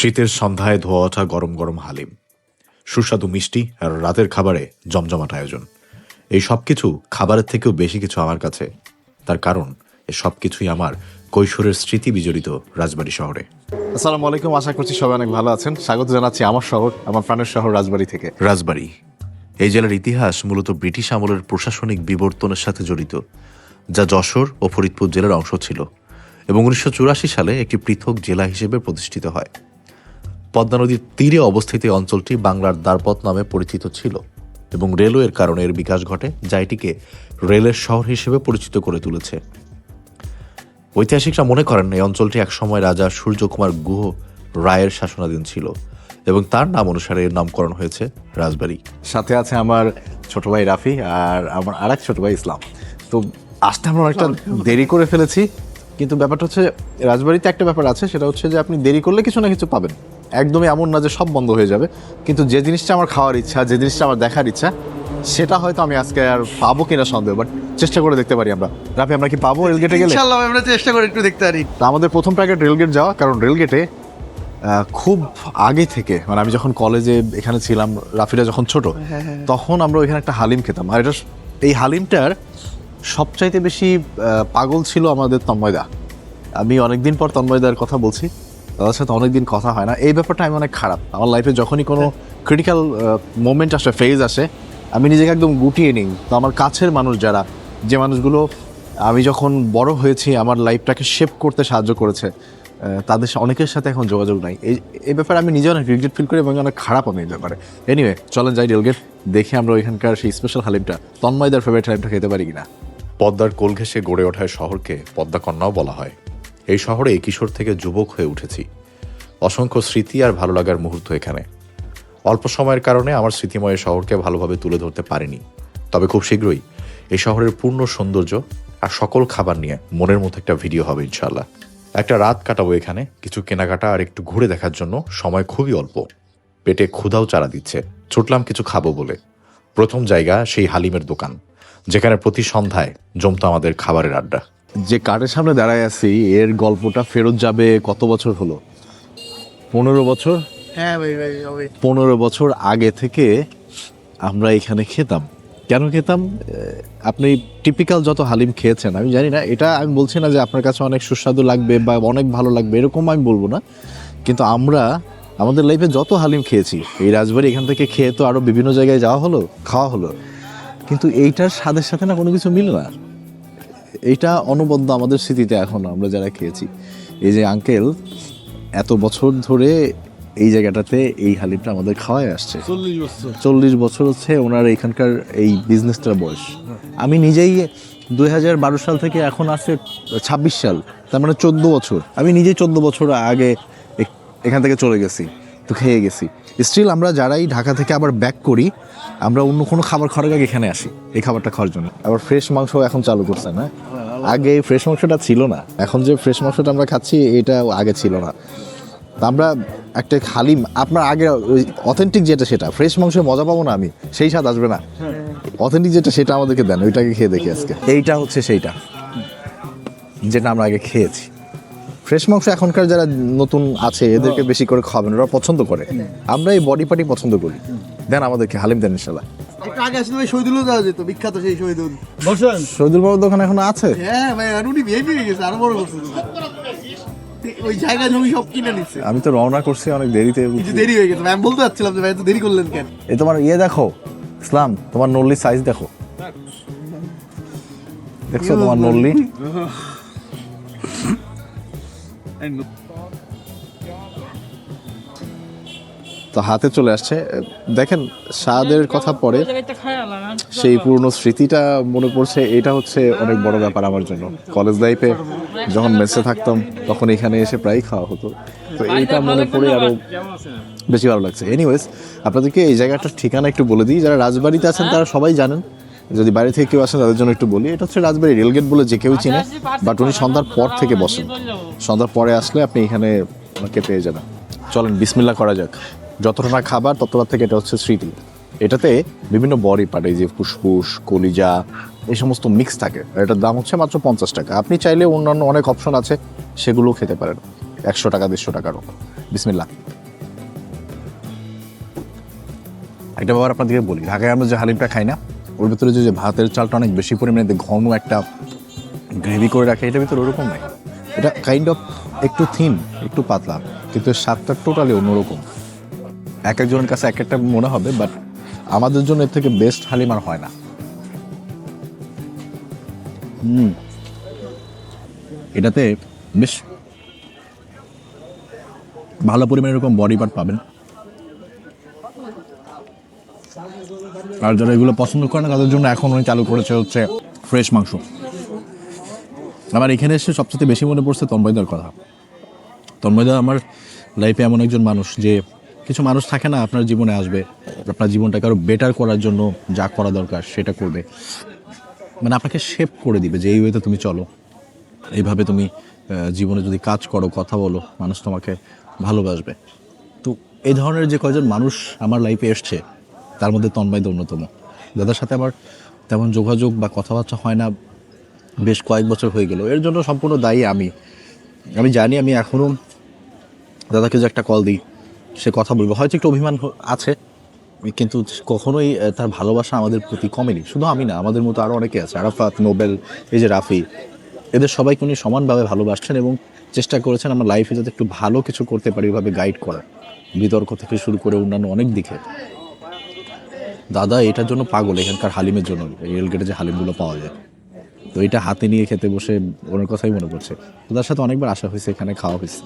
শীতের সন্ধ্যায় ধোয়া ওঠা গরম গরম হালিম। সুস্বাদু মিষ্টি আর রাতের খাবারে জমজমাট আয়োজন। এই সব কিছু খাবারের থেকেও বেশি কিছু আমার কাছে। তার কারণ এ সব কিছুই আমার কৈশোরের স্মৃতি বিজড়িত রাজবাড়ি শহরে। আসসালামু আলাইকুম আশা করছি সবাই অনেক ভালো আছেন। স্বাগত জানাচ্ছি আমার শহর আমার প্রাণের শহর রাজবাড়ি থেকে। রাজবাড়ি। এই জেলার ইতিহাস মূলত ব্রিটিশ আমলের প্রশাসনিক বিবর্তনের সাথে জড়িত যা যশোর ও ফরিদপুর জেলার অংশ ছিল এবং উনিশশো চুরাশি সালে একটি পৃথক জেলা হিসেবে প্রতিষ্ঠিত হয়। পদ্মা নদীর তীরে অবস্থিত এই অঞ্চলটি বাংলার দ্বারপথ নামে পরিচিত ছিল এবং রেলওয়ের কারণে এর বিকাশ ঘটে যা এটিকে রেলের শহর হিসেবে পরিচিত করে তুলেছে। ঐতিহাসিকরা মনে করেন এই অঞ্চলটি একসময় রাজা সূর্যকুমার গুহ রায়ের শাসনাধীন ছিল এবং তার নাম অনুসারে এর নামকরণ হয়েছে রাজবাড়ি। সাথে আছে আমার ছোট ভাই রাফি আর আমার আরেক ছোট ভাই ইসলাম। তো আসতে আমরা অনেকটা দেরি করে ফেলেছি কিন্তু ব্যাপারটা হচ্ছে রাজবাড়িতে একটা ব্যাপার আছে সেটা হচ্ছে যে আপনি দেরি করলে কিছু না কিছু পাবেন। একদমই এমন না যে সব বন্ধ হয়ে যাবে। কিন্তু যে জিনিসটা আমার খাওয়ার ইচ্ছা যে জিনিসটা আমার দেখার ইচ্ছা সেটা হয়তো আমি আজকে আর পাবো কিনা সন্দেহ বাট চেষ্টা করে দেখতে পারি আমরা। রাফি আমরা কি পাবো রেলগেটে গেলে? ইনশাল্লাহ আমরা চেষ্টা করে একটু দেখতে পারি। আমাদের প্রথম টার্গেট রেলগেট যাওয়া কারণ রেলগেটে খুব আগে থেকে মানে আমি যখন কলেজে এখানে ছিলাম রাফিরা যখন ছোট তখন আমরা ওইখানে একটা হালিম খেতাম। আর এটা এই হালিমটার সবচাইতে বেশি পাগল ছিল আমাদের তন্ময়দা। আমি অনেকদিন পর তন্ময়দার কথা বলছি। তাদের সাথে অনেকদিন কথা হয় না। এই ব্যাপারটা আমি অনেক খারাপ। আমার লাইফে যখনই কোনো ক্রিটিক্যাল মোমেন্ট আসে ফেজ আসে, আমি নিজেকে একদম গুটিয়ে নিই। তো আমার কাছের মানুষ যারা, যে মানুষগুলো আমি যখন বড় হয়েছি, আমার লাইফটাকে শেপ করতে সাহায্য করেছে তাদের অনেকের সাথে এখন যোগাযোগ নাই। এই এই ব্যাপারে আমি নিজে অনেক রিগ্রেট ফিল করি এবং অনেক খারাপ আমি এই ব্যাপারে। এনিওয়ে চলেন যাই রেলগেট দেখে আমরা ওইখানকার সেই স্পেশাল হালিমটা, তন্ময়দার ফেভারিট হালিমটা খেতে পারি কিনা। পদ্মার কোল ঘেঁষে গড়ে ওঠায় শহরকে পদ্মাকন্যাও বলা হয়। এই শহরে কিশোর থেকে যুবক হয়ে উঠেছি। অসংখ্য স্মৃতি আর ভালো লাগার মুহূর্ত এখানে। অল্প সময়ের কারণে আমার স্মৃতিময় শহরকে ভালোভাবে তুলে ধরতে পারিনি। তবে খুব শীঘ্রই এই শহরের পূর্ণ সৌন্দর্য আর সকল খাবার নিয়ে মনের মতো একটা ভিডিও হবে ইনশাল্লাহ একটা রাত কাটাবো এখানে, কিছু কেনাকাটা আর একটু ঘুরে দেখার জন্য সময় খুবই অল্প। পেটে ক্ষুধাও চারা দিচ্ছে, ছুটলাম কিছু খাব বলে। প্রথম জায়গা সেই হালিমের দোকান, যেখানে প্রতি সন্ধ্যায় জমতো আমাদের খাবারের আড্ডা। যে কার্ডের সামনে দাঁড়ায় আছি এর গল্পটা ফেরত যাবে কত বছর হলো? পনেরো বছর? হ্যাঁ ভাই ভাই হবে। পনেরো বছর আগে থেকে আমরা এখানে খেতাম। কেন খেতাম? আপনি টিপিক্যাল যত হালিম খেয়েছেন আমি জানি না এটা আমি বলছি না যে আপনার কাছে অনেক সুস্বাদু লাগবে বা অনেক ভালো লাগবে এরকম আমি বলব না। কিন্তু আমরা আমাদের লাইফে যত হালিম খেয়েছি এই রাজবাড়ি এখান থেকে খেয়ে তো আরও বিভিন্ন জায়গায় যাওয়া হলো খাওয়া হলো। কিন্তু এইটার স্বাদের সাথে না কোনো কিছু মিলে না। এইটা অনবদ্য আমাদের স্মৃতিতে এখন আমরা যারা খেয়েছি। এই যে আঙ্কেল এত বছর ধরে এই জায়গাটাতে এই হালিমটা আমাদের খাওয়াই আসছে। চল্লিশ বছর। চল্লিশ বছর হচ্ছে ওনার এখানকার এই বিজনেসটার বয়স। আমি নিজেই দুই হাজার বারো সাল থেকে এখন আসছে ছাব্বিশ সাল তার মানে চোদ্দ বছর। আমি নিজেই চোদ্দ বছর আগে এখান থেকে চলে গেছি তো খেয়ে গেছি। স্টিল আমরা যারাই ঢাকা থেকে আবার ব্যাক করি আমরা অন্য কোনো খাবার খাওয়ার আগে এখানে আসি এই খাবারটা খাওয়ার জন্য। আবার ফ্রেশ মাংস এখন চালু করছে না? আগে এই ফ্রেশ মাংসটা ছিল না। এখন যে ফ্রেশ মাংসটা আমরা খাচ্ছি এটা আগে ছিল না। আমরা একটা হালিম আপনার আগে ওই অথেন্টিক যেটা সেটা ফ্রেশ মাংসের মজা পাবো না আমি সেই স্বাদ আসবে না। অথেন্টিক যেটা সেটা আমাদেরকে দেন ওইটাকে খেয়ে দেখি আজকে। এইটা হচ্ছে সেইটা যেটা আমরা আগে খেয়েছি। ফ্রেশ মাংস এখনকার যারা নতুন আছে এদেরকে বেশি করে খাবেন ওরা পছন্দ করে। আমরা এই বডি পার্টি পছন্দ করি। দেন আমাদেরকে হালিম দেন ইনশাল্লাহ একটু আগে আসলে ভাই শহীদুলও যাওয়া যেত বিখ্যাত সেই শহীদুল। শহীদুল বাবুর দোকান এখন আছে? হ্যাঁ ভাই আর উনি বিয়ে হয়ে গেছে আরও বড় করছে ওই জায়গা জমি সব কিনে নিচ্ছে আমি তো রওনা করছি অনেক দেরিতে। দেরি হয়ে গেছে আমি বলতে চাচ্ছিলাম যে ভাই এত দেরি করলেন কেন? এই তোমার ইয়ে দেখো ইসলাম তোমার নল্লির সাইজ দেখো। দেখছ তোমার নল্লি? তো হাতে চলে আসছে। দেখেন স্বাদের কথা পরে সেই পুরনো স্মৃতিটা মনে পড়ছে। এটা হচ্ছে অনেক বড় ব্যাপার আমার জন্য। কলেজ লাইফে যখন মেসে থাকতাম, তখন এখানে এসে প্রায়ই খাওয়া হতো। তো এইটা মনে পড়ে আরও বেশি ভালো লাগছে। এনিওয়েজ আপনাদেরকে এই জায়গাটার ঠিকানা একটু বলে দিই। যারা রাজবাড়িতে আছেন, তারা সবাই জানেন। যদি বাইরে থেকে কেউ আসেন, তাদের জন্য একটু বলি। এটা হচ্ছে রাজবাড়ি রেলগেট বলে যে কেউ চিনে, বাট উনি সন্ধ্যার পর থেকে বসেন। সন্ধ্যার পরে আসলে আপনি এখানে ওনাকে পেয়ে যাবেন। চলেন বিসমিল্লা করা যাক। যতটা না খাবার, ততটা থেকে এটা হচ্ছে স্মৃতি। এটাতে বিভিন্ন বডি পার্ট এই যে ফুসফুস, কলিজা, এই সমস্ত মিক্স থাকে। এটার দাম হচ্ছে মাত্র পঞ্চাশ টাকা। আপনি চাইলে অন্যান্য অনেক অপশন আছে সেগুলো খেতে পারেন। একশো টাকা, দেড়শো টাকারও। বিসমিল্লা একটা ব্যাপার আপনাদেরকে বলি, ঢাকায় আমরা যে হালিমটা খাই না, ওর ভিতরে যে ভাতের চালটা অনেক বেশি পরিমাণে ঘন একটা গ্রেভি করে রাখে, এটার ভিতরে ওরকম নেই। এটা কাইন্ড অফ একটু থিন একটু পাতলা, কিন্তু স্বাদটা টোটালি অন্যরকম। এক একজনের কাছে এক একটা মনে হবে বাট আমাদের জন্য এর থেকে বেস্ট হালিম আর হয় না। হুম। এটাতে বেশ ভালো পরিমাণে এরকম বডি পার্ট পাবেন। আর যারা এগুলো পছন্দ করে না, তাদের জন্য এখন উনি চালু করেছে হচ্ছে ফ্রেশ মাংস। আমার এখানে এসে সবচেয়ে বেশি মনে পড়ছে তন্ময়দার কথা। তন্ময়দা আমার লাইফে এমন একজন মানুষ যে কিছু মানুষ থাকে না, আপনার জীবনে আসবে। আপনার জীবনটাকে আরও বেটার করার জন্য যা করা দরকার সেটা করবে। মানে আপনাকে শেপ করে দিবে যে, এই ওয়েতে তুমি চলো। এইভাবে তুমি জীবনে যদি কাজ করো, কথা বলো, মানুষ তোমাকে ভালোবাসবে। তো এই ধরনের যে কয়জন মানুষ আমার লাইফে এসছে, তার মধ্যে তন্ময়দা অন্যতম। দাদার সাথে আমার তেমন যোগাযোগ বা কথাবার্তা হয় না, বেশ কয়েক বছর হয়ে গেল। এর জন্য সম্পূর্ণ দায়ী আমি। আমি জানি, আমি এখনও দাদাকে যে একটা কল দিই সে কথা বলবে। হয়তো একটু অভিমান আছে, কিন্তু কখনোই তার ভালোবাসা আমাদের প্রতি কমেনি। শুধু আমি না, আমাদের মতো আরও অনেকে আছে, আরাফাত, নোবেল, এই যে রাফি, এদের সবাইকে উনি সমানভাবে ভালোবাসছেন এবং চেষ্টা করেছেন আমার লাইফে যাতে একটু ভালো কিছু করতে পারি ওইভাবে গাইড করার। বিতর্ক থেকে শুরু করে অন্যান্য অনেক দিকে। দাদা, এটার জন্য পাগল, এখানকার হালিমের জন্য। রেলগেটে যে হালিমগুলো পাওয়া যায়। তো এটা হাতে নিয়ে খেতে বসে ওনার কথাই মনে পড়ছে। দাদার সাথে অনেকবার আসা হয়েছে, এখানে খাওয়া হয়েছে।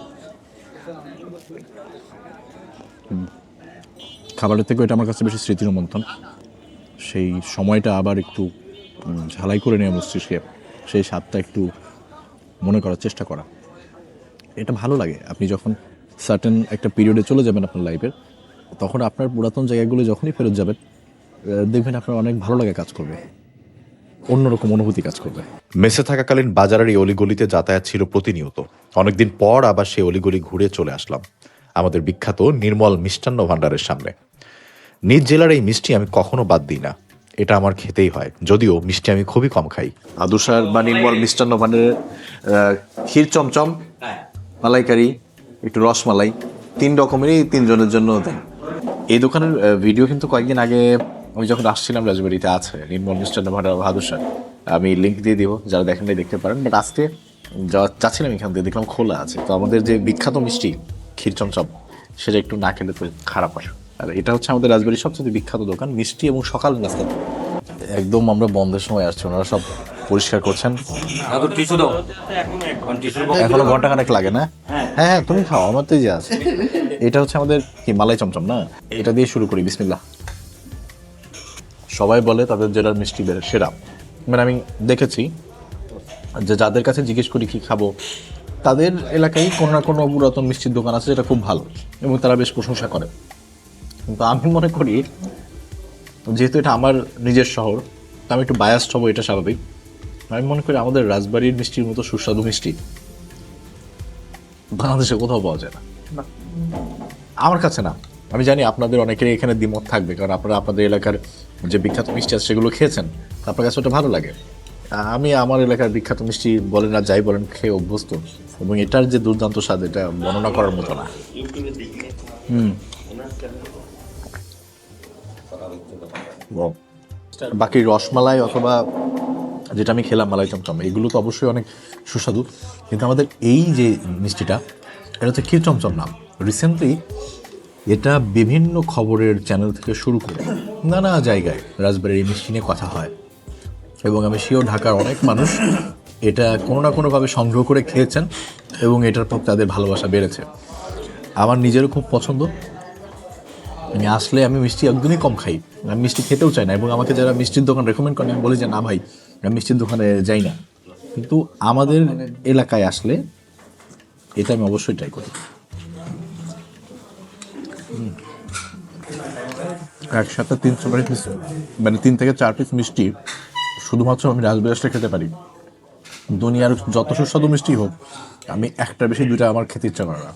খাবারের থেকে এটা আমার কাছে বেশি স্মৃতির মন্থন সেই সময়টা আবার একটু ঝালাই করে নেওয়া মস্তিষ্কে সেই স্বাদটা একটু মনে করার চেষ্টা করা। এটা ভালো লাগে। আপনি যখন সার্টেন একটা পিরিয়ডে চলে যাবেন আপনার লাইফের তখন আপনার পুরাতন জায়গাগুলো যখনই ফেরত যাবেন দেখবেন আপনার অনেক ভালো লাগে কাজ করবে। অন্যরকম অনুভূতি কাজ করবে। মেসে থাকাকালীন বাজারের এই অলিগলিতে যাতায়াত ছিল প্রতিনিয়ত। অনেকদিন পর আবার সেই অলিগলি ঘুরে চলে আসলাম। আমাদের বিখ্যাত নির্মল মিষ্টান্ন ভাণ্ডারের সামনে। নিজ জেলার এই মিষ্টি আমি কখনো বাদ দিই না। এটা আমার খেতেই হয়, যদিও মিষ্টি আমি খুবই কম খাই। আদুসার বা নির্মল মিষ্টান্ন ভাণ্ডারের ক্ষীর চমচম, মালাইকারি, একটু রসমালাই তিন রকমেরই তিনজনের জন্য দেন। এই দোকানের ভিডিও কিন্তু কয়েকদিন আগে আমি যখন আসছিলাম রাজবাড়িতে আছে, নির্মল মিষ্টান্ন ভাণ্ডার বাহাদুর আমি লিঙ্ক দিয়ে দিব, যারা দেখেন দেখতে পারেন। বাট আজকে চাচ্ছিলাম এখান থেকে, দেখলাম খোলা আছে। তো আমাদের যে বিখ্যাত মিষ্টি ক্ষীর চমচম সেটা একটু না খেলে তো খারাপ হয়। আর এটা হচ্ছে আমাদের রাজবাড়ির সবচেয়ে বিখ্যাত দোকান মিষ্টি এবং সকাল নাস্তা। একদম আমরা বন্ধের সময় আসছি ওনারা সব পরিষ্কার করছেন। এখনও ঘণ্টা খানেক লাগে না? হ্যাঁ। হ্যাঁ তুমি খাও আমার তো যে আছে। এটা হচ্ছে আমাদের কি মালাই চমচম না? এটা দিয়ে শুরু করি বিসমিল্লাহ। সবাই বলে তাদের জেলার মিষ্টি বের সেরা মানে আমি দেখেছি যে যাদের কাছে জিজ্ঞেস করি কি খাব তাদের এলাকায় কোনো না কোনো পুরাতন মিষ্টির দোকান আছে যেটা খুব ভালো এবং তারা বেশ প্রশংসা করে। কিন্তু আমি মনে করি যেহেতু এটা আমার নিজের শহর তো আমি একটু বায়াস্ট হব এটা স্বাভাবিক। আমি মনে করি আমাদের রাজবাড়ির মিষ্টির মতো সুস্বাদু মিষ্টি বাংলাদেশে কোথাও পাওয়া যায় না। আমার কাছে না। আমি জানি আপনাদের অনেকেরই এখানে দ্বিমত থাকবে কারণ আপনারা আপনাদের এলাকার যে বিখ্যাত মিষ্টি আছে সেগুলো খেয়েছেন আপনার কাছে ওটা ভালো লাগে। আমি আমার এলাকার বিখ্যাত মিষ্টি বলেন আর যাই বলেন খেয়ে অভ্যস্ত। এবং এটার যে দুর্দান্ত স্বাদ এটা বর্ণনা করার মতো না। হুম। বাকি রসমালাই অথবা যেটা আমি খেলাম মালাই চমচম এগুলো তো অবশ্যই অনেক সুস্বাদু। কিন্তু আমাদের এই যে মিষ্টিটা এটা হচ্ছে ক্ষীর চমচম নাম। রিসেন্টলি এটা বিভিন্ন খবরের চ্যানেল থেকে শুরু করে নানা জায়গায় রাজবাড়ির এই মিষ্টি নিয়ে কথা হয়। এবং আমি শিওর ঢাকার অনেক মানুষ এটা কোনো না কোনোভাবে সংগ্রহ করে খেয়েছেন এবং এটার পর তাদের ভালোবাসা বেড়েছে। আমার নিজেরও খুব পছন্দ। আমি আসলে আমি মিষ্টি একদমই কম খাই। আমি মিষ্টি খেতেও চাই না এবং আমাকে যারা মিষ্টির দোকান রেকমেন্ড করেন, আমি বলি যে, না ভাই, আমি মিষ্টির দোকানে যাই না। কিন্তু আমাদের এলাকায় আসলে এটা আমি অবশ্যই ট্রাই করি। একসাথে তিন চার পিস মানে তিন থেকে চার পিস মিষ্টি শুধুমাত্র আমি রাজবাড়ি খেতে পারি। দুনিয়ার যত সুস্বাদু মিষ্টি হোক, আমি একটা বেশি দুইটা আমার খেতে ইচ্ছা করে না।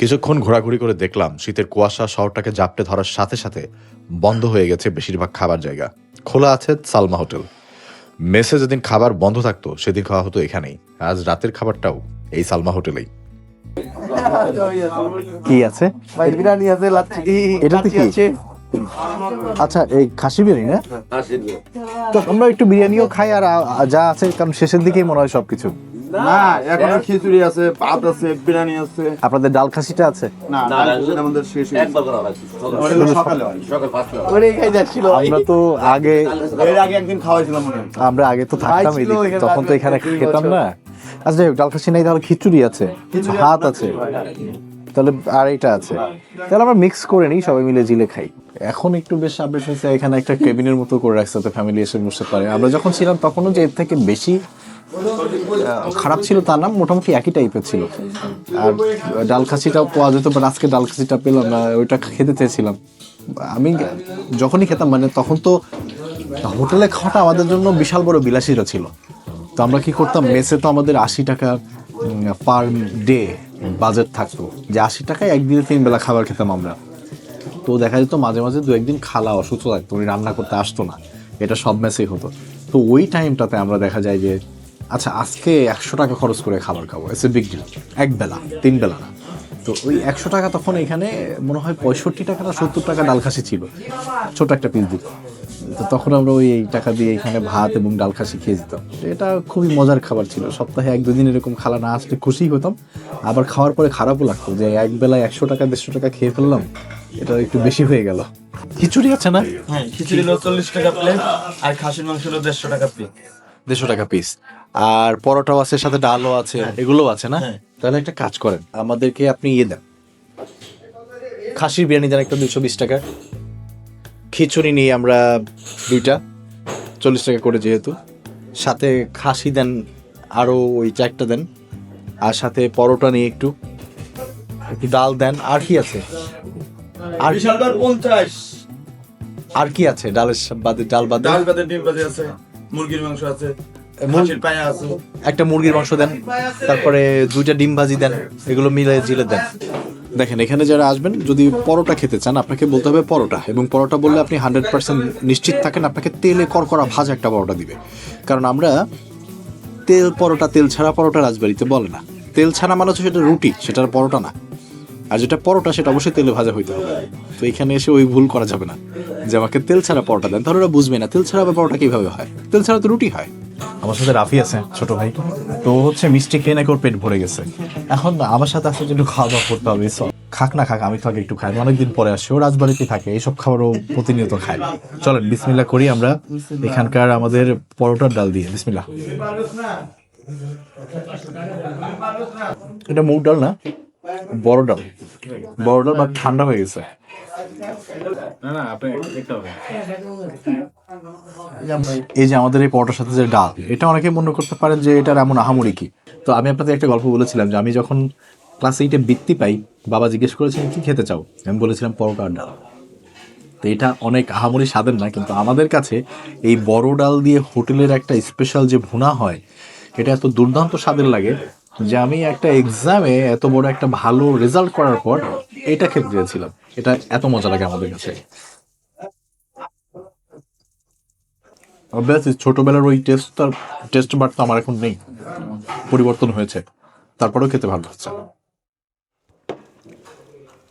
কিছুক্ষণ ঘোরাঘুরি করে দেখলাম শীতের কুয়াশা শহরটাকে জাপটে ধরার সাথে সাথে বন্ধ হয়ে গেছে বেশিরভাগ খাবার জায়গা। খোলা আছে সালমা হোটেল। মেসে যেদিন খাবার বন্ধ থাকতো, সেদিন খাওয়া হতো এখানেই। আজ রাতের খাবারটাও এই সালমা হোটেলেই। কি আছে? ভাই বিরিয়ানি আছে লাচ্ছি এটাতে কি? আছে। আচ্ছা এই খাসি বিরিয়ানি না? তো আমরা একটু বিরিয়ানিও খাই আর যা আছে কারণ শেষের দিকেই মনে হয় সবকিছু। না এখনও খিচুড়ি আছে ভাত আছে বিরিয়ানি আছে। আপনাদের ডাল খাসিটা আছে? না আমাদের শেষ। আমাদের এগুলো সকালে ওরে খাই যাচ্ছিল। আমরা তো আগে এর আগে একদিন খাওয়াইছিলাম মনে আমরা আগে তো থাকতাম তখন তো এখানে খেতাম না। আচ্ছা যাই হোক, ডাল খাসি নেই তাহলে খিচুড়ি আছে ভাত আছে। তাহলে আর এটা আছে। তাহলে আমরা মিক্স করে নিই সবাই মিলে জিলে খাই। এখন একটু বেশ আপডেট হয়েছে এখানে একটা কেবিনের মতো করে রাখছে তো ফ্যামিলি এসে বসতে পারে। আমরা যখন ছিলাম তখনও যে এর থেকে বেশি খারাপ ছিল তার নাম মোটামুটি একই টাইপের ছিল। আর ডাল খাসিটাও পাওয়া যেত বাট আজকে ডাল খাসিটা পেলাম না ওইটা খেতে চেয়েছিলাম। আমি যখনই খেতাম মানে তখন তো হোটেলে খাওয়াটা আমাদের জন্য বিশাল বড় বিলাসীরা ছিল। তো আমরা কি করতাম? মেসে তো আমাদের আশি টাকা পার ডে বাজেট থাকতো। যে আশি টাকায় একদিনে তিন বেলা খাবার খেতাম আমরা। তো দেখা যেত মাঝে মাঝে দু একদিন খালা অসুস্থ থাকতো উনি রান্না করতে আসতো না। এটা সব মেসেই হতো। তো ওই টাইমটাতে আমরা দেখা যায় যে আচ্ছা আজকে একশো টাকা খরচ করে খাবার খাব এস এ বিগ ডিল এক বেলা তিন বেলা না। তো ওই একশো টাকা তখন এখানে মনে হয় পঁয়ষট্টি টাকা না সত্তর টাকা ডালখাসি ছিল। ছোট একটা পিস দিত। তো তখন আমরা ওই এই টাকা দিয়ে এখানে ভাত এবং ডাল খাসি খেয়ে যেতাম। এটা খুবই মজার খাবার ছিল। সপ্তাহে এক দুদিন এরকম খালা না আসলে খুশি হতাম। আবার খাওয়ার পরে খারাপও লাগতো যে এক বেলায় একশো টাকা দেড়শো টাকা খেয়ে ফেললাম। এটা একটু বেশি হয়ে গেল। খিচুড়ি আছে না? হ্যাঁ খিচুড়ি হলো চল্লিশ টাকা প্লেট আর খাসির মাংস হলো দেড়শো টাকা প্লেট দেড়শো টাকা পিস আর পরোটাও আছে সাথে ডালও আছে এগুলোও আছে না? তাহলে একটা কাজ করেন আমাদেরকে আপনি ইয়ে দেন। খাসির বিরিয়ানি দেন একটা দুশো বিশ টাকা। খিচুড়ি নিই আমরা দুইটা চল্লিশ টাকা করে যেহেতু। সাথে খাসি দেন আরও ওই চারটা দেন। আর সাথে পরোটা নিয়ে একটু ডাল দেন। আর কি আছে? আর পঞ্চাশ। আর কি আছে? ডালের বাদে ডাল বাদে ডাল বাদে ডিম বাদে আছে। মুরগির মাংস আছে। একটা মুরগির মাংস দেন। তারপরে দুইটা ডিম ভাজি দেন। এগুলো মিলে জিলে দেন। দেখেন, এখানে যারা আসবেন, যদি পরোটা খেতে চান, আপনাকে বলতে হবে পরোটা। এবং পরোটা বললে আপনি হান্ড্রেড পার্সেন্ট নিশ্চিত থাকেন, আপনাকে তেলে করকরা ভাজা একটা পরোটা দিবে। কারণ আমরা তেল, পরোটা, তেল ছাড়া পরোটা রাজবাড়িতে বলে না। তেল ছাড়া মানে হচ্ছে সেটা রুটি, সেটার পরোটা না। আর যেটা পরোটা, সেটা অবশ্যই তেলে ভাজা হইতে হবে। তো এখানে এসে ওই ভুল করা যাবে না যে আমাকে তেল ছাড়া পরোটা দেন। তাহলে ওরা বুঝবে না, তেল ছাড়া পরোটা কীভাবে হয়? তেল ছাড়া তো রুটি হয়। আমার সাথে রাফি আছে, ছোট ভাই। তো হচ্ছে মিষ্টি খেয়ে নাকি ওর পেট ভরে গেছে। এখন আমার সাথে আসলে একটু খাওয়া দাওয়া করতে হবে খাক না খাক, আমি তো একটু খাই অনেকদিন পরে আসছি ও রাজবাড়িতে থাকে, এইসব খাবার ও প্রতিনিয়ত খায়। চলেন বিসমিল্লা করি আমরা। এখানকার আমাদের পরোটার ডাল দিয়ে বিসমিল্লা এটা মুগ ডাল না? বড় ডাল। বড় ডাল বা ঠান্ডা হয়ে গেছে। এই যে আমাদের এই পরোটার সাথে যে ডাল এটা অনেকে মনে করতে পারেন যে এটার এমন আহামরি কি? তো আমি আপনাদের একটা গল্প বলেছিলাম যে আমি যখন ক্লাস এইটে বৃত্তি পাই বাবা জিজ্ঞেস করেছিলেন কি খেতে চাও? আমি বলেছিলাম পরোটা আর ডাল। তো এটা অনেক আহামরি স্বাদের না কিন্তু আমাদের কাছে এই বড় ডাল দিয়ে হোটেলের একটা স্পেশাল যে ভুনা হয় এটা এত দুর্দান্ত স্বাদের লাগে যে আমি একটা এক্সামে এত বড় একটা ভালো রেজাল্ট করার পর এটা খেতে চেয়েছিলাম এটা এত মজা লাগে আমাদের কাছে। অবভিয়াসলি ছোটবেলার ওই টেস্ট তার টেস্ট বার তো আমার এখন নেই। পরিবর্তন হয়েছে। তারপরেও খেতে ভালো হচ্ছে।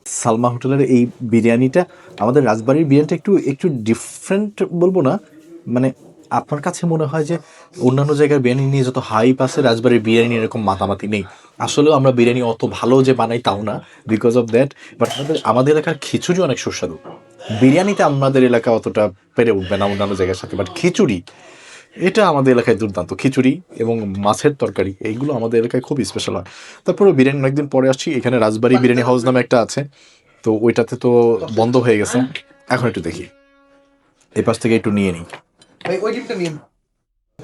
সালমা হোটেলের এই বিরিয়ানিটা, আমাদের রাজবাড়ির বিরিয়ানিটা একটু একটু ডিফারেন্ট বলব না মানে আপনার কাছে মনে হয় যে অন্যান্য জায়গার বিরিয়ানি নিয়ে যত হাইপ আছে, রাজবাড়ির বিরিয়ানি এরকম মাতামাতি নেই। আসলেও আমরা বিরিয়ানি অত ভালো যে বানাই তাও না বিকজ অফ দ্যাট বাট আমাদের আমাদের এলাকার খিচুড়ি অনেক সুস্বাদু। বিরিয়ানিতে আমাদের এলাকা অতটা পেরে উঠবে না অন্যান্য জায়গার সাথে বাট খিচুড়ি, এটা আমাদের এলাকায় দুর্দান্ত। খিচুড়ি এবং মাছের তরকারি, এইগুলো আমাদের এলাকায় খুব স্পেশাল হয়। তারপরে বিরিয়ানি, অনেকদিন পরে আসছি, এখানে রাজবাড়ি বিরিয়ানি হাউস নামে একটা আছে, তো ওইটাতে তো বন্ধ হয়ে গেছে। এখন একটু দেখি। এই পাশ থেকে একটু নিয়ে নিই। ভাই ওই ডিমটা নিন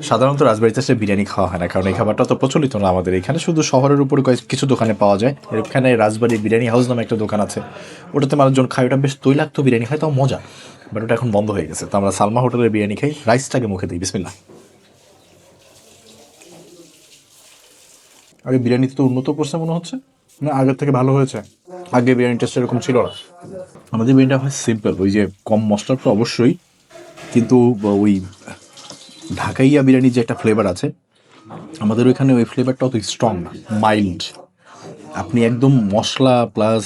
সাধারণত রাজবাড়িতে এসে বিরিয়ানি খাওয়া হয় না কারণ এই খাবারটা তো প্রচলিত না আমাদের এখানে। শুধু শহরের উপরে কয়েক- কিছু দোকানে পাওয়া যায়। এখানে রাজবাড়ি বিরিয়ানি হাউস নামে একটা দোকান আছে। ওটাতে মানুষজন খায় ওটা বেশ তৈলাক্ত বিরিয়ানি খায় তাও মজা। বাট ওটা এখন বন্ধ হয়ে গেছে। তো আমরা সালমা হোটেলের বিরিয়ানি খাই রাইসটাকে মুখে দিই বিসমিল্লা আগে বিরিয়ানিতে তো উন্নত করছে মনে হচ্ছে? না আগের থেকে ভালো হয়েছে? আগে বিরিয়ানি টেস্ট এরকম ছিল না। আমাদের বিরিয়ানিটা হয় সিম্পল ওই যে কম মশলার তো অবশ্যই। কিন্তু ওই ঢাকাইয়া বিরিয়ানির যে একটা ফ্লেভার আছে, আমাদের ওইখানে ওই ফ্লেভারটা অত স্ট্রং না মাইল্ড আপনি একদম মশলা প্লাস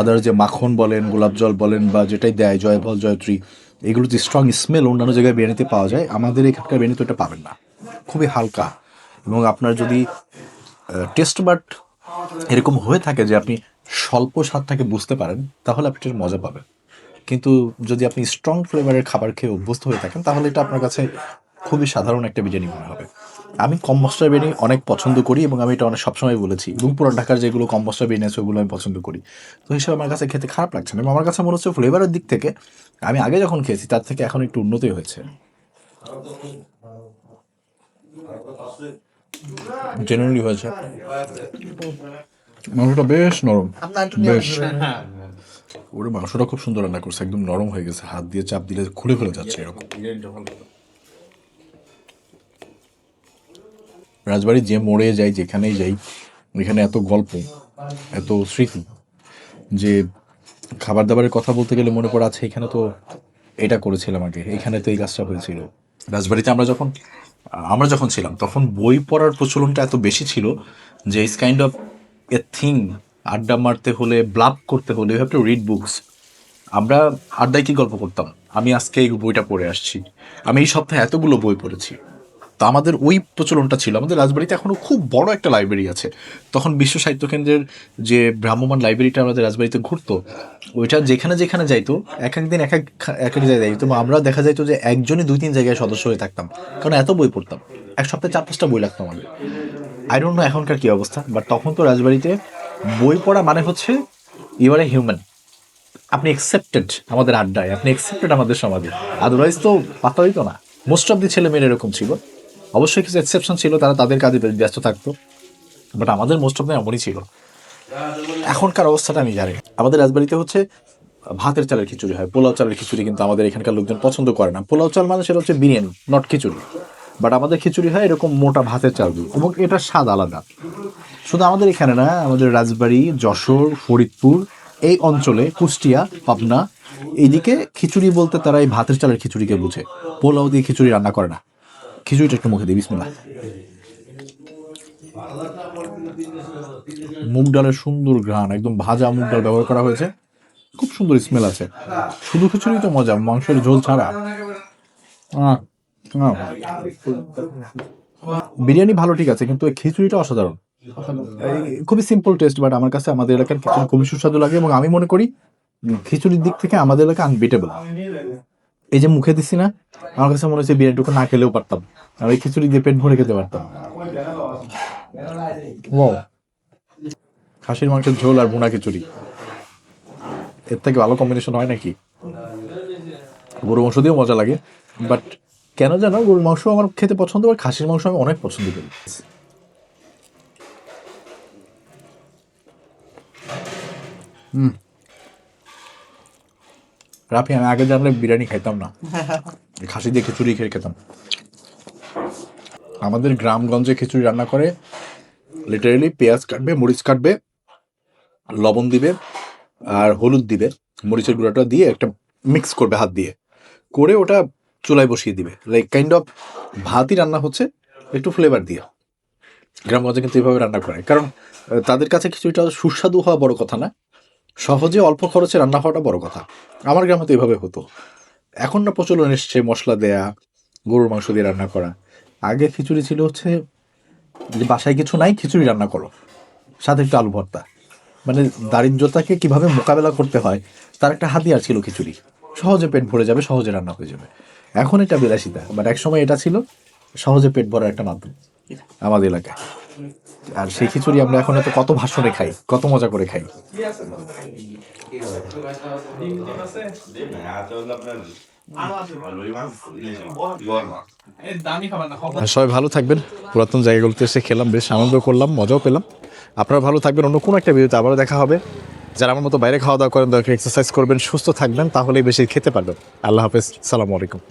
আদার যে মাখন বলেন, গোলাপ জল বলেন বা যেটাই দেয়, জয়ফল, জয়ত্রী এগুলো যে স্ট্রং স্মেল অন্যান্য জায়গায় বিরিয়ানিতে পাওয়া যায়, আমাদের এখানকার বিরিয়ানিতে ওটা পাবেন না। খুবই হালকা। এবং আপনার যদি টেস্ট বাট এরকম হয়ে থাকে যে আপনি স্বল্প স্বাদটাকে বুঝতে পারেন, তাহলে আপনি মজা পাবেন। কিন্তু যদি আপনি স্ট্রং ফ্লেভারের খাবার খেয়ে অভ্যস্ত হয়ে থাকেন তাহলে এটা আপনার কাছে খুবই সাধারণ একটা বিরিয়ানি মনে হবে। আমি কম মশলা বিরিয়ানি অনেক পছন্দ করি এবং আমি এটা অনেক সবসময় বলেছি এবং পুরান ঢাকার যেগুলো কম মশলা বিরিয়ানি আছে ওগুলো আমি পছন্দ করি। তো হিসেবে আমার কাছে খেতে খারাপ লাগছে না এবং আমার কাছে মনে হচ্ছে ফ্লেভারের দিক থেকে আমি আগে যখন খেয়েছি তার থেকে এখন একটু উন্নতি হয়েছে। জেনারেলি হয়েছে। মাংসটা বেশ নরম। বেশ। ওরে মাংসটা খুব সুন্দর রান্না করছে, একদম নরম হয়ে গেছে, হাত দিয়ে চাপ দিলে খুলে খুলে যাচ্ছে এরকম। রাজবাড়ি যে মোড়ে যাই, যেখানেই যাই, এখানে এত গল্প, এত স্মৃতি, যে খাবার দাবারের কথা বলতে গেলে মনে পড়ে আছে, এখানে তো এটা করেছিলাম আগে, এখানে তো এই কাজটা হয়েছিল। রাজবাড়িতে আমরা যখন আমরা যখন ছিলাম, তখন বই পড়ার প্রচলনটা এত বেশি ছিল যে is kind of a thing আড্ডা মারতে হলে ব্লাব করতে হলে you have to read books আমরা আড্ডায় কি গল্প করতাম? আমি আজকে এই বইটা পড়ে আসছি। আমি এই সপ্তাহে এতগুলো বই পড়েছি। তো আমাদের ওই প্রচলনটা ছিল। আমাদের রাজবাড়িতে এখনও খুব বড় একটা লাইব্রেরি আছে। তখন বিশ্ব সাহিত্য কেন্দ্রের যে ভ্রাম্যমান লাইব্রেরিটা আমাদের রাজবাড়িতে ঘুরতো, ওইটা যেখানে যেখানে যাইতো, এক এক দিন এক এক এক এক জায়গায় যাইতো। আমরা দেখা যাইতো যে একজনই দুই তিন জায়গায় সদস্য হয়ে থাকতাম। কারণ এত বই পড়তাম। এক সপ্তাহে চার পাঁচটা বই লাগতো আমাদের। আই ডোন্ট নো এখনকার কী অবস্থা বাট তখন তো রাজবাড়িতে বই পড়া মানে হচ্ছে ইউ আর এ হিউম্যান আপনি একসেপ্টেড আমাদের আড্ডায়, আপনি একসেপ্টেড আমাদের সমাজে। আদারওয়াইজ তো পাতা হইতো না। মোস্ট অফ দি ছেলে মেয়েরা এরকম ছিল। অবশ্যই কিছু এক্সেপশন ছিল, তারা তাদের কাজে ব্যস্ত থাকতো। বাট আমাদের মোস্ট অফ দ্য এমনই ছিল। এখনকার অবস্থাটা আমি জানি আমাদের রাজবাড়িতে হচ্ছে ভাতের চালের খিচুড়ি হয়। পোলাও চালের খিচুড়ি কিন্তু আমাদের এখানকার লোকজন পছন্দ করে না। পোলাও চাল মানে সেটা হচ্ছে বিরিয়ানি নট খিচুড়ি। বাট আমাদের খিচুড়ি হয় এরকম মোটা ভাতের চাল দিয়ে। এবং এটার স্বাদ আলাদা। শুধু আমাদের এখানে না, আমাদের রাজবাড়ি, যশোর, ফরিদপুর, এই অঞ্চলে, কুষ্টিয়া, পাবনা, এইদিকে খিচুড়ি বলতে তারা এই ভাতের চালের খিচুড়িকে বুঝে। পোলাও দিয়ে খিচুড়ি রান্না করে না। খিচুড়িটা একটু মুখে দিই বিসমিল্লা মুগ ডালের সুন্দর ঘ্রাণ, একদম ভাজা মুগ ডাল ব্যবহার করা হয়েছে। খুব সুন্দর স্মেল আছে। শুধু খিচুড়ি তো মজা, মাংসের ঝোল ছাড়া। বিরিয়ানি ভালো ঠিক আছে, কিন্তু খিচুড়িটা অসাধারণ। খুবই সিম্পল টেস্ট বাট আমার কাছে আমাদের এলাকার খিচুড়ি খুবই সুস্বাদু লাগে এবং আমি মনে করি খিচুড়ির দিক থেকে আমাদের এলাকা আনবিটেবল এই যে মুখে দিছি না, আমার কাছে মনে হচ্ছে বিরিয়ানিটুকু না খেলেও পারতাম। আর এই খিচুড়ি দিয়ে পেট ভরে খেতে পারতাম। খাসির মাংসের ঝোল আর ভুনা খিচুড়ি। এর থেকে ভালো কম্বিনেশন হয় নাকি? গরু মাংস দিয়েও মজা লাগে বাট কেন জানো গরুর মাংস আমার খেতে পছন্দ আর খাসির মাংস আমি অনেক পছন্দ করি। হুম। রাফি আমি আগে জানলে বিরিয়ানি খাইতাম না। খাসি দিয়ে খিচুড়ি খেয়ে খেতাম। আমাদের গ্রামগঞ্জে খিচুড়ি রান্না করে লিটারেলি পেঁয়াজ কাটবে মরিচ কাটবে লবণ দিবে আর হলুদ দিবে মরিচের গুঁড়াটা দিয়ে একটা মিক্স করবে হাত দিয়ে। করে ওটা চুলায় বসিয়ে দিবে। লাইক কাইন্ড অফ ভাতই রান্না হচ্ছে একটু ফ্লেভার দিয়ে। গ্রামগঞ্জে কিন্তু এইভাবে রান্না করে কারণ তাদের কাছে খিচুড়িটা সুস্বাদু হওয়া বড় কথা না। সহজে অল্প খরচে রান্না হওয়াটা বড় কথা। আমার গ্রামে তো এভাবে হতো। এখন না প্রচলন এসছে মশলা দেয়া গরুর মাংস দিয়ে রান্না করা। আগে খিচুড়ি ছিল হচ্ছে যে বাসায় কিছু নাই খিচুড়ি রান্না করো। সাথে একটু আলু ভর্তা। মানে দারিদ্রতাকে কীভাবে মোকাবেলা করতে হয় তার একটা হাতিয়ার ছিল খিচুড়ি। সহজে পেট ভরে যাবে সহজে রান্না হয়ে যাবে। এখন এটা বিলাসিতা বাট এক সময় এটা ছিল সহজে পেট ভরার একটা মাধ্যম। আমাদের এলাকায়। আর সেই খিচুড়ি আমরা এখন এত কত ভাষণে খাই, কত মজা করে খাই। সবাই ভালো থাকবেন, পুরাতন জায়গাগুলোতে এসে খেলাম, বেশ আনন্দ করলাম, মজাও পেলাম। আপনারা ভালো থাকবেন, অন্য কোনো একটা ভিডিওতে আবারও দেখা হবে। যারা আমার মতো বাইরে খাওয়া দাওয়া করেন, দরকার এক্সারসাইজ করবেন, সুস্থ থাকবেন, তাহলেই বেশি খেতে পারবেন। আল্লাহ হাফেজ, সালামু আলাইকুম।